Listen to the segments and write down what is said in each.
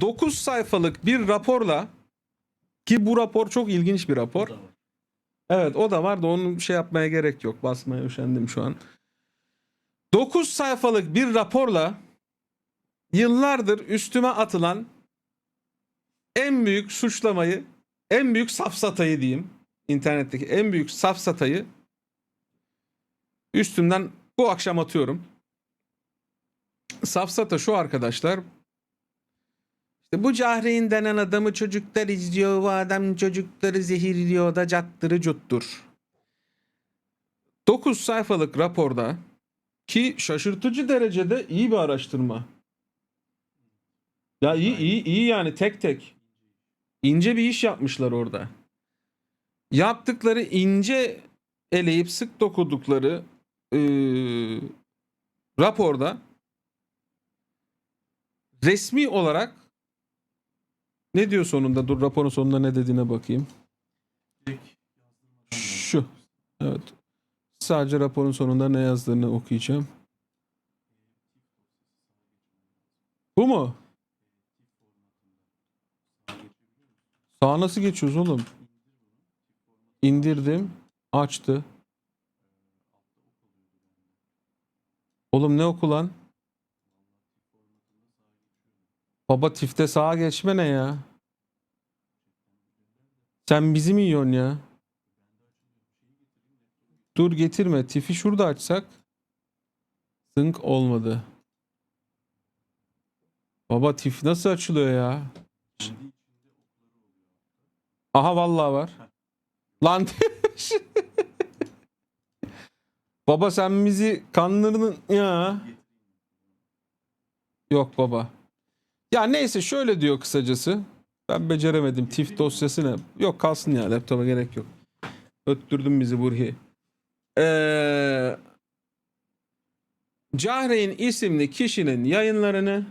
9 sayfalık bir raporla ki bu rapor çok ilginç bir rapor. Evet o da var da onu şey yapmaya gerek yok. Basmaya üşendim şu an. 9 sayfalık bir raporla yıllardır üstüme atılan en büyük suçlamayı, en büyük safsatayı diyeyim. internetteki en büyük safsatayı üstümden bu akşam atıyorum. Safsata şu arkadaşlar. İşte bu Cahreyn denen adamı çocuklar izliyor. Bu adam çocukları zehirliyor da cattırı cuttur. 9 sayfalık raporda ki şaşırtıcı derecede iyi bir araştırma. Ya iyi iyi iyi yani tek tek. İnce bir iş yapmışlar orada. Yaptıkları ince eleyip sık dokudukları eee, raporda resmi olarak ne diyor sonunda? Dur raporun sonunda ne dediğine bakayım. Şu. Evet. Sadece raporun sonunda ne yazdığını okuyacağım. Bu mu? Sağa nasıl geçiyoruz oğlum? İndirdim. Açtı. Oğlum ne oku lan? Baba tifte sağa geçme ne ya? Sen bizi mi yiyorsun ya? Dur getirme. Tifi şurada açsak. Zınk olmadı. Baba tif nasıl açılıyor ya? Aha vallahi var. Lan Baba sen bizi kandırdın ya. Yok baba. Ya neyse şöyle diyor kısacası. Ben beceremedim. TIFF dosyası ne? Yok kalsın ya laptopa gerek yok. Öttürdün bizi Burhi. Ee, Cahreyn isimli kişinin yayınlarını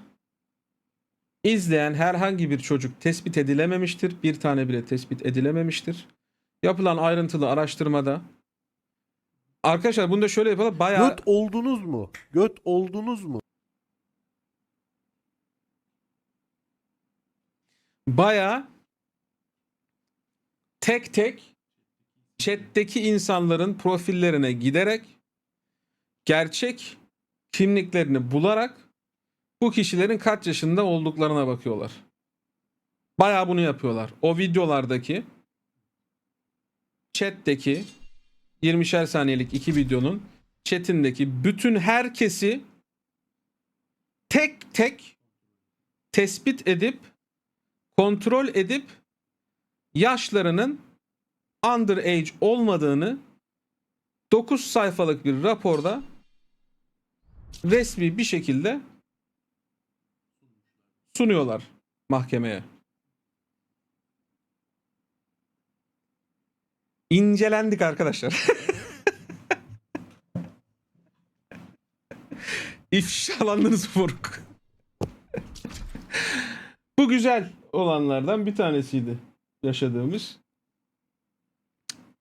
izleyen herhangi bir çocuk tespit edilememiştir. Bir tane bile tespit edilememiştir. Yapılan ayrıntılı araştırmada Arkadaşlar bunu da şöyle yapalım. Bayağı Göt oldunuz mu? Göt oldunuz mu? Baya tek tek chat'teki insanların profillerine giderek gerçek kimliklerini bularak bu kişilerin kaç yaşında olduklarına bakıyorlar. Baya bunu yapıyorlar. O videolardaki chat'teki 20'şer saniyelik iki videonun chat'indeki bütün herkesi tek tek tespit edip kontrol edip yaşlarının underage olmadığını 9 sayfalık bir raporda resmi bir şekilde sunuyorlar mahkemeye. İncelendik arkadaşlar. İfşalandınız moruk. Bu güzel olanlardan bir tanesiydi yaşadığımız.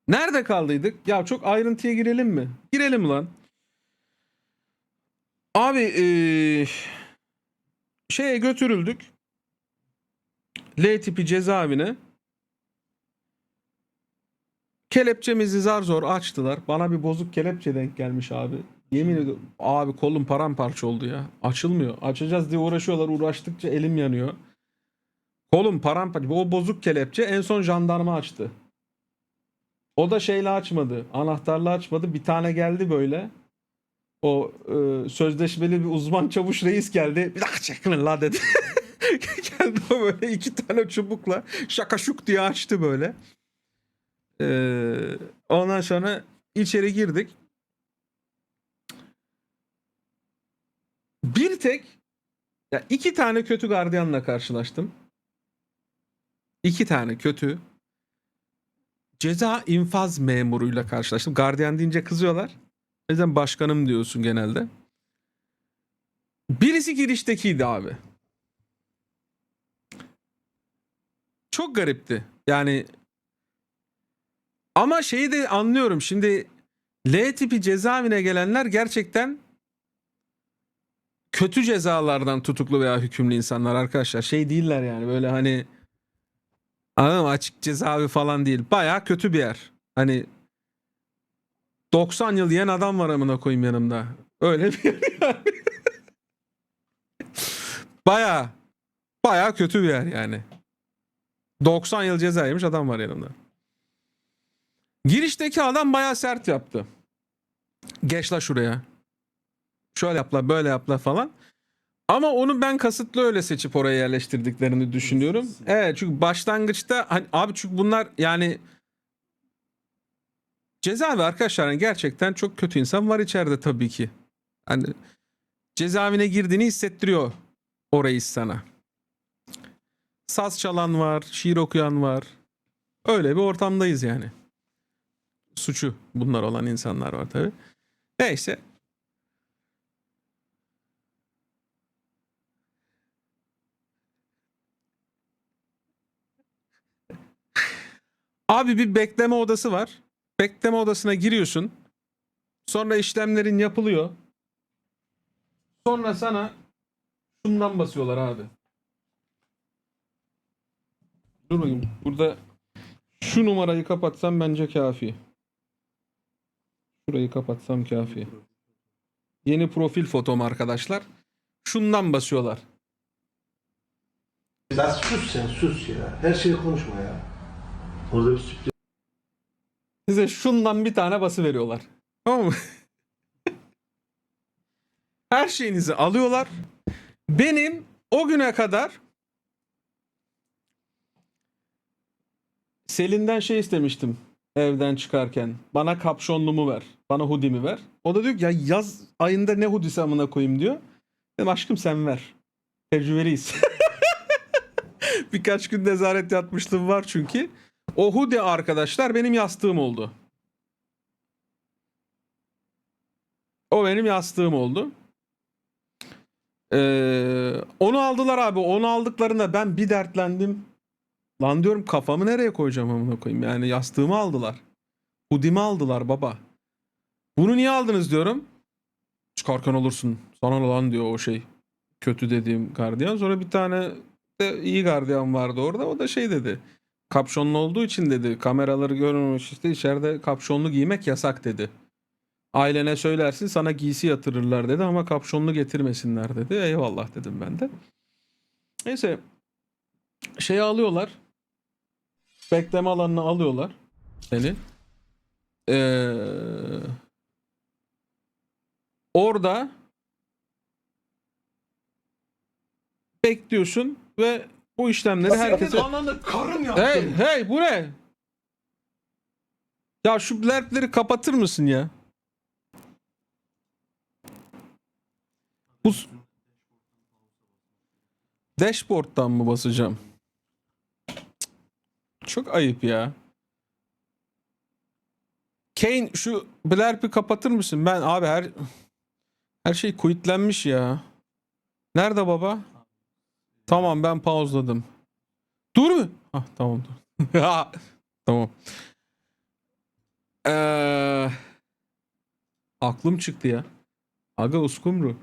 Nerede kaldıydık? Ya çok ayrıntıya girelim mi? Girelim lan. Abi eee, şeye götürüldük. L tipi cezaevine. Kelepçemizi zar zor açtılar. Bana bir bozuk kelepçe denk gelmiş abi. Yemin ediyorum abi kolum paramparça oldu ya. Açılmıyor. Açacağız diye uğraşıyorlar. Uğraştıkça elim yanıyor. Kolum paramparça. O bozuk kelepçe en son jandarma açtı. O da şeyle açmadı. Anahtarla açmadı. Bir tane geldi böyle. O e, sözleşmeli bir uzman çavuş reis geldi. Bir dakika çekin la dedi. geldi o böyle iki tane çubukla şaka şuk diye açtı böyle. Ee, ondan sonra içeri girdik. Bir tek ya iki tane kötü gardiyanla karşılaştım. İki tane kötü ceza infaz memuruyla karşılaştım. Gardiyan deyince kızıyorlar. O yüzden başkanım diyorsun genelde. Birisi giriştekiydi abi. Çok garipti. Yani ama şeyi de anlıyorum. Şimdi L tipi cezaevine gelenler gerçekten kötü cezalardan tutuklu veya hükümlü insanlar arkadaşlar. Şey değiller yani böyle hani anladın mı? açık cezaevi falan değil. Baya kötü bir yer. Hani 90 yıl yiyen adam var amına koyayım yanımda. Öyle bir yer yani. baya baya kötü bir yer yani. 90 yıl ceza yemiş adam var yanımda. Girişteki adam baya sert yaptı. Geç la şuraya. Şöyle yapla böyle yapla falan. Ama onu ben kasıtlı öyle seçip oraya yerleştirdiklerini düşünüyorum. Evet çünkü başlangıçta hani, abi çünkü bunlar yani cezaevi arkadaşlar yani gerçekten çok kötü insan var içeride tabii ki. Hani cezaevine girdiğini hissettiriyor o reis sana. Saz çalan var, şiir okuyan var. Öyle bir ortamdayız yani. Suçu bunlar olan insanlar var tabii. Neyse. Abi bir bekleme odası var. Bekleme odasına giriyorsun. Sonra işlemlerin yapılıyor. Sonra sana şundan basıyorlar abi. Dur bakayım. Burada şu numarayı kapatsam bence kafi. Şurayı kapatsam kafi. Yeni profil fotom arkadaşlar. Şundan basıyorlar. Ya sus sen sus ya. Her şeyi konuşma ya. Orada bir sürpriz Size şundan bir tane bası veriyorlar. Tamam mı? Her şeyinizi alıyorlar. Benim o güne kadar Selin'den şey istemiştim evden çıkarken. Bana kapşonlumu ver. Bana hoodie'mi ver. O da diyor ki ya yaz ayında ne hoodie'si amına koyayım diyor. Dedim aşkım sen ver. Tecrübeliyiz. Birkaç gün nezaret yatmışlığım var çünkü. O hoodie arkadaşlar benim yastığım oldu. O benim yastığım oldu. Ee, onu aldılar abi. Onu aldıklarında ben bir dertlendim. Lan diyorum kafamı nereye koyacağım amına koyayım. Yani yastığımı aldılar. Hoodie'mi aldılar baba. Bunu niye aldınız diyorum. Çıkarken olursun. Sana lan diyor o şey. Kötü dediğim gardiyan. Sonra bir tane de iyi gardiyan vardı orada. O da şey dedi. Kapşonlu olduğu için dedi. Kameraları görmemiş işte içeride kapşonlu giymek yasak dedi. Ailene söylersin sana giysi yatırırlar dedi ama kapşonlu getirmesinler dedi. Eyvallah dedim ben de. Neyse şeyi alıyorlar. Bekleme alanına alıyorlar seni. Ee, orada bekliyorsun ve bu işlemleri herkese... ananı karım Hey hey bu ne? Ya şu blerpleri kapatır mısın ya? Bu Dashboard'dan mı basacağım? Çok ayıp ya. Kane şu blerp'i kapatır mısın? Ben abi her her şey quitlenmiş ya. Nerede baba? Tamam ben pauzladım. Dur mu? Ah tamam dur. tamam. Ee, aklım çıktı ya. Aga uskumru.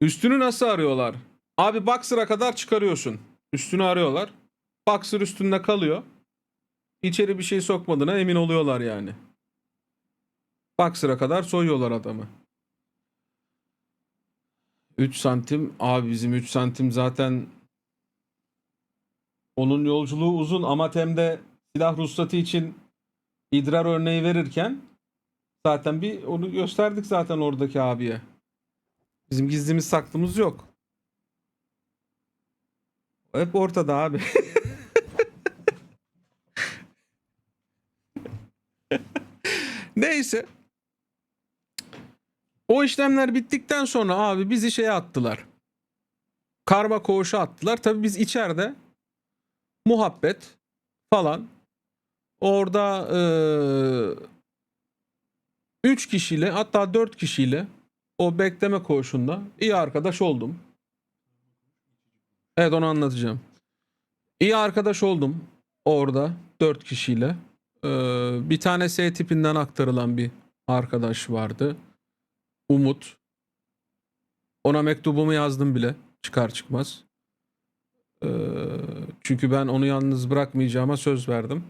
Üstünü nasıl arıyorlar? Abi boxer'a kadar çıkarıyorsun. Üstünü arıyorlar. Boxer üstünde kalıyor. İçeri bir şey sokmadığına emin oluyorlar yani. Boxer'a kadar soyuyorlar adamı. 3 santim. Abi bizim 3 santim zaten onun yolculuğu uzun ama Tem'de silah ruhsatı için idrar örneği verirken zaten bir onu gösterdik zaten oradaki abiye. Bizim gizlimiz saklımız yok. Hep ortada abi. Neyse. O işlemler bittikten sonra abi bizi şeye attılar. Karma koğuşa attılar. Tabii biz içeride muhabbet falan. Orada eee üç kişiyle hatta dört kişiyle o bekleme koğuşunda iyi arkadaş oldum. Evet onu anlatacağım. İyi arkadaş oldum orada dört kişiyle. Eee, bir tane S tipinden aktarılan bir arkadaş vardı. Umut. Ona mektubumu yazdım bile çıkar çıkmaz. Ee, çünkü ben onu yalnız bırakmayacağıma söz verdim.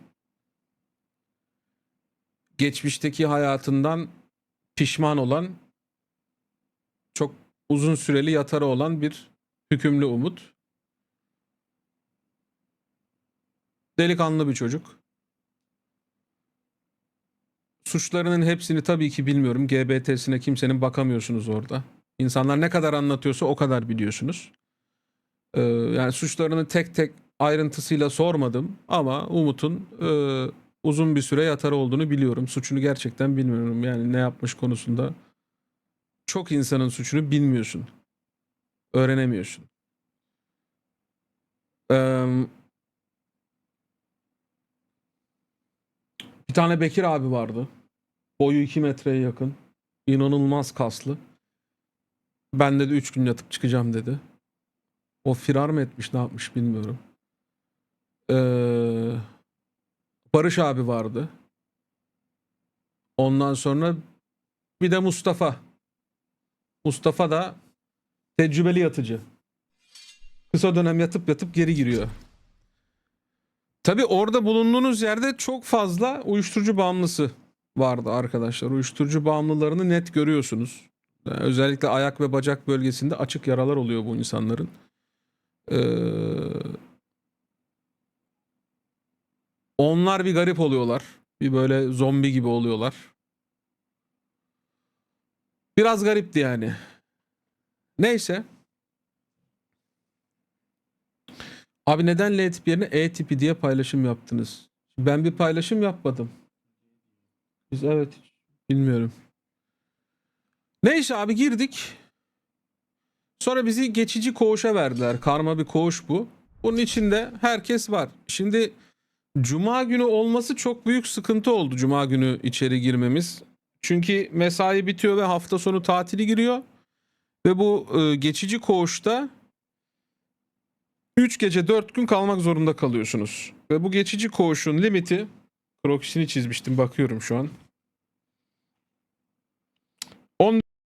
Geçmişteki hayatından pişman olan çok uzun süreli yatarı olan bir hükümlü Umut. Delikanlı bir çocuk. Suçlarının hepsini tabii ki bilmiyorum. GBT'sine kimsenin bakamıyorsunuz orada. İnsanlar ne kadar anlatıyorsa o kadar biliyorsunuz. Ee, yani suçlarını tek tek ayrıntısıyla sormadım ama Umut'un e, uzun bir süre yatarı olduğunu biliyorum. Suçunu gerçekten bilmiyorum. Yani ne yapmış konusunda çok insanın suçunu bilmiyorsun. Öğrenemiyorsun. Ee, bir tane Bekir abi vardı. Boyu 2 metreye yakın. İnanılmaz kaslı. Ben dedi 3 gün yatıp çıkacağım dedi. O firar mı etmiş ne yapmış bilmiyorum. Ee, Barış abi vardı. Ondan sonra bir de Mustafa. Mustafa da tecrübeli yatıcı. Kısa dönem yatıp yatıp geri giriyor. Tabi orada bulunduğunuz yerde çok fazla uyuşturucu bağımlısı vardı arkadaşlar. Uyuşturucu bağımlılarını net görüyorsunuz. Yani özellikle ayak ve bacak bölgesinde açık yaralar oluyor bu insanların. Ee, onlar bir garip oluyorlar. Bir böyle zombi gibi oluyorlar. Biraz garipti yani. Neyse. Abi neden L tipi yerine E tipi diye paylaşım yaptınız? Ben bir paylaşım yapmadım. Biz evet bilmiyorum. Neyse abi girdik. Sonra bizi geçici koğuşa verdiler. Karma bir koğuş bu. Bunun içinde herkes var. Şimdi cuma günü olması çok büyük sıkıntı oldu cuma günü içeri girmemiz. Çünkü mesai bitiyor ve hafta sonu tatili giriyor. Ve bu e, geçici koğuşta 3 gece 4 gün kalmak zorunda kalıyorsunuz. Ve bu geçici koğuşun limiti krokisini çizmiştim bakıyorum şu an.